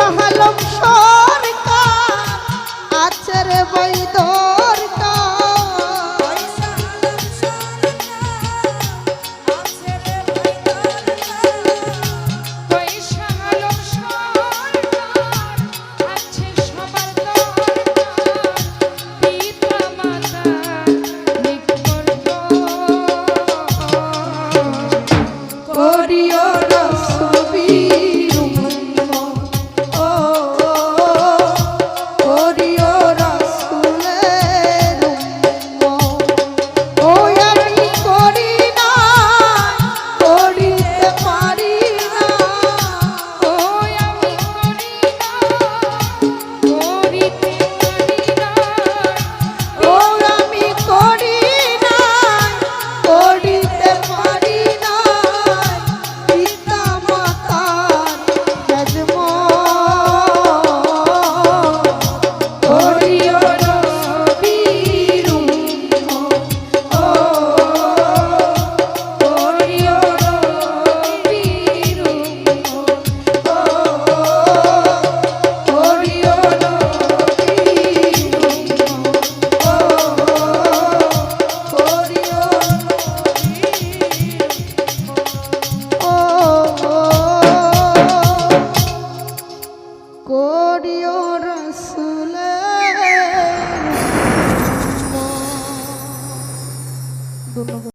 Shah Alam সরকার আছে রে